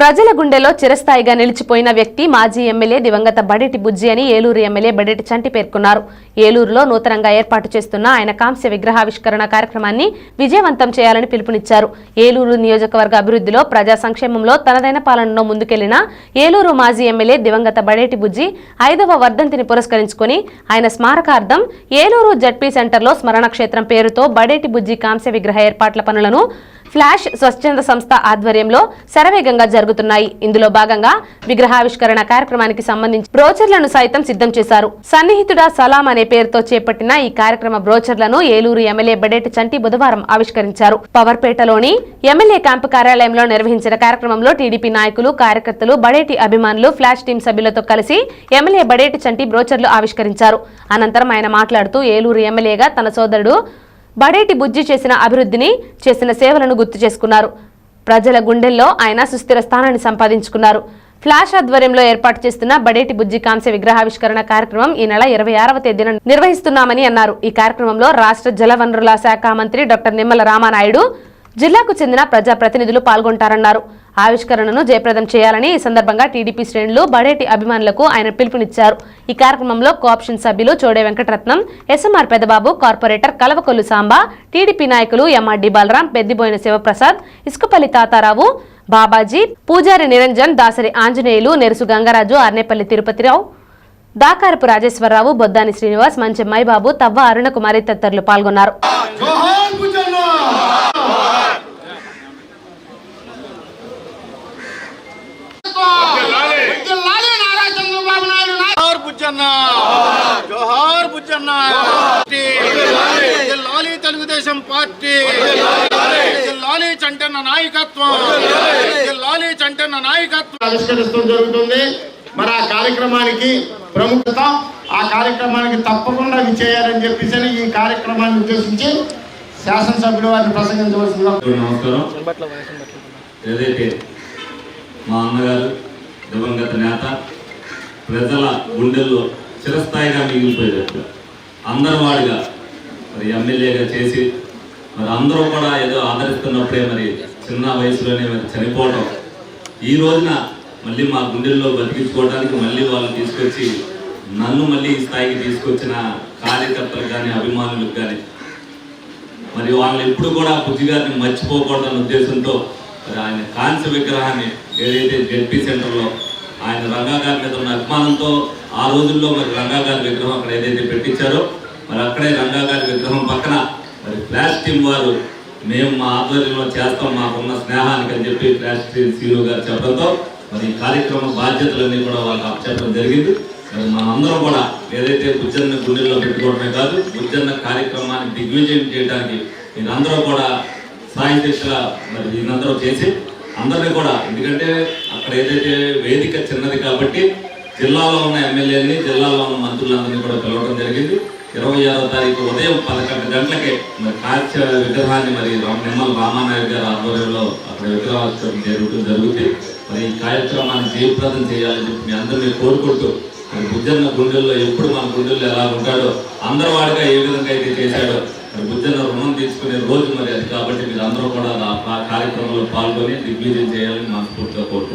ప్రజల గుండెలో చిరస్థాయిగా నిలిచిపోయిన వ్యక్తి మాజీ ఎమ్మెల్యే దివంగత బడేటి బుజ్జి అని ఏలూరు ఎమ్మెల్యే బడేటి చంటి పేర్కొన్నారు. ఏలూరులో నూతనంగా ఏర్పాటు చేస్తున్న ఆయన కాంస్య విగ్రహావిష్కరణ కార్యక్రమాన్ని విజయవంతం చేయాలని పిలుపునిచ్చారు. ఏలూరు నియోజకవర్గ అభివృద్ధిలో ప్రజా సంక్షేమంలో తనదైన పాలనలో ముందుకెళ్ళిన ఏలూరు మాజీ ఎమ్మెల్యే దివంగత బడేటి బుజ్జి ఐదవ వర్ధంతిని పురస్కరించుకుని ఆయన స్మారకార్థం ఏలూరు జడ్పీ సెంటర్లో స్మరణ క్షేత్రం పేరుతో బడేటి బుజ్జి కాంస్య విగ్రహ ఏర్పాట్ల పనులను ఫ్లాష్ స్వచ్ఛంద సంస్థ ఆధ్వర్యంలో శరవేగంగా జరుగుతున్నాయి. ఇందులో భాగంగా విగ్రహావిష్కరణ కార్యక్రమానికి సంబంధించి బ్రోచర్లను సైతం సిద్ధం చేశారు. సన్నిహితుడా సలాం అనే పేరుతో చేపట్టిన ఈ కార్యక్రమ బ్రోచర్లను ఏలూరు ఎమ్మెల్యే బడేటి చంటి బుధవారం ఆవిష్కరించారు. పవర్పేటలోని ఎమ్మెల్యే క్యాంపు కార్యాలయంలో నిర్వహించిన కార్యక్రమంలో టీడీపీ నాయకులు కార్యకర్తలు బడేటి అభిమానులు ఫ్లాష్ టీం సభ్యులతో కలిసి ఎమ్మెల్యే బడేటి చంటి బ్రోచర్లు ఆవిష్కరించారు. అనంతరం ఆయన మాట్లాడుతూ ఏలూరు ఎమ్మెల్యేగా తన సోదరుడు బడేటి బుజ్జి చేసిన అభివృద్ధిని చేసిన సేవలను గుర్తు చేసుకున్నారు. ప్రజల గుండెల్లో ఆయన సుస్థిర స్థానాన్ని సంపాదించుకున్నారు. ఫ్లాష్ ఆధ్వర్యంలో ఏర్పాటు చేస్తున్న బడేటి బుజ్జి కాంస్య విగ్రహావిష్కరణ కార్యక్రమం ఈ నెల ఇరవై ఆరవ తేదీన నిర్వహిస్తున్నామని అన్నారు. ఈ కార్యక్రమంలో రాష్ట్ర జలవనరుల శాఖ మంత్రి డాక్టర్ నిమ్మల రామానాయుడు జిల్లాకు చెందిన ప్రజాప్రతినిధులు పాల్గొంటారన్నారు. ఆవిష్కరణను జయప్రదం చేయాలని ఈ సందర్భంగా టీడీపీ శ్రేణులు బడేటి అభిమానులకు ఆయన పిలుపునిచ్చారు. ఈ కార్యక్రమంలో కోఆప్షన్ సభ్యులు Chode Venkataratnam SMR Pedababu corporator Kalavakollu Samba TDP నాయకులు ఎంఆర్డి బాలరాం పెద్దిబోయిన శివప్రసాద్ ఇసుకపల్లి తాతారావు బాబాజీ పూజారి నిరంజన్ దాసరి ఆంజనేయులు నెరుసు గంగరాజు ఆర్నేపల్లి తిరుపతిరావు దాకారపు రాజేశ్వరరావు బొద్దాని శ్రీనివాస్ మంచెమ్మాయి బాబు తవ్వ అరుణకుమారి తదితరులు పాల్గొన్నారు. బుజ్జన్న. జోహార్ బుజ్జన్న. వర్ధిల్లాలి తెలుగుదేశం పార్టీ. వర్ధిల్లాలి చంటన్న నాయకత్వం. వర్ధిల్లాలి చంటన్న నాయకత్వం. ఆవిష్కరిస్తూ జరుగుతుంది. మరి ఆ కార్యక్రమానికి ప్రముఖత ఆ కార్యక్రమానికి తప్పకుండా ఇది చేయాలని చెప్పేసి ఈ కార్యక్రమాన్ని ఉద్దేశించి శాసనసభ్యులు వారిని ప్రసంగించవలసిందిగా నమస్కారం. ఏదైతే మా అన్నగారు దివంగత నేత ప్రజల గుండెల్లో చిరస్థాయిగా మిగిలిపోయేటట్టు అందరి వాడిగా మరి ఎమ్మెల్యేగా చేసి మరి అందరూ కూడా ఏదో ఆదరిస్తున్నప్పుడే మరి చిన్న వయసులోనే మరి చనిపోవడం ఈ రోజున మళ్ళీ మా గుండెల్లో బతికించుకోవడానికి మళ్ళీ వాళ్ళు తీసుకొచ్చి నన్ను మళ్ళీ ఈ స్థాయికి తీసుకొచ్చిన కార్యకర్తలకు కానీ అభిమానులకు కానీ మరి వాళ్ళని ఎప్పుడు కూడా బుద్ధి గారిని మర్చిపోకూడదన్న ఉద్దేశంతో మరి ఆయన కాంస్య విగ్రహాన్ని ఏదైతే జెడ్పీ సెంటర్లో ఆయన రంగా గారి మీద ఉన్న అభిమానంతో ఆ రోజుల్లో మరి రంగా గారి విగ్రహం అక్కడ ఏదైతే పెట్టించారో మరి అక్కడే రంగా గారి విగ్రహం పక్కన మరి ఫ్లాష్ టీమ్ వారు మేము మా ఆధ్వర్యంలో చేస్తాం మాకున్న స్నేహానికి అని చెప్పి ఫ్లాష్ టీమ్ సీఈఓ గారు చెప్పడంతో మరి ఈ కార్యక్రమ బాధ్యతలన్నీ కూడా వాళ్ళకి అప్పచెప్పడం జరిగింది. మరి మనందరం కూడా ఏదైతే గుజ్జన్న గుండెల్లో పెట్టుకోవడమే కాదు గుజ్జన్న కార్యక్రమాన్ని దిగ్విజయం చేయడానికి మీరందరూ కూడా సాయి దిశగా మరి దీనందరూ చేసి అందరినీ కూడా ఎందుకంటే అక్కడ ఏదైతే వేదిక చిన్నది కాబట్టి జిల్లాలో ఉన్న ఎమ్మెల్యేని జిల్లాలో ఉన్న మంత్రులందరినీ కూడా పిలవడం జరిగింది. ఇరవై ఆరో తారీఖు ఉదయం పదకొండు గంటలకే మరి కాచ విగ్రహాన్ని మరి నిమ్మల రామానాయుడు గారి ఆధ్వర్యంలో అక్కడ విగ్రహావిష్కరణ జరుగుతూ జరుగుతుంది మరి ఈ కార్యక్రమాన్ని జయప్రదం చేయాలని చెప్పి మీ అందరినీ కోరుకుంటూ మరి బుజ్జన్న గుండెల్లో ఎప్పుడు మన గుండెల్లో ఎలా ఉంటాడో అందరి వాడిగా ఏ విధంగా అయితే చేశాడో మరి బుజ్జన్న రుణం తీసుకునే రోజు మరి అది కాబట్టి మీరు అందరూ కూడా ఆ ఆ కార్యక్రమంలో పాల్గొని దిగ్విజయం చేయాలని మనస్ఫూర్తిగా కోరుతున్నాను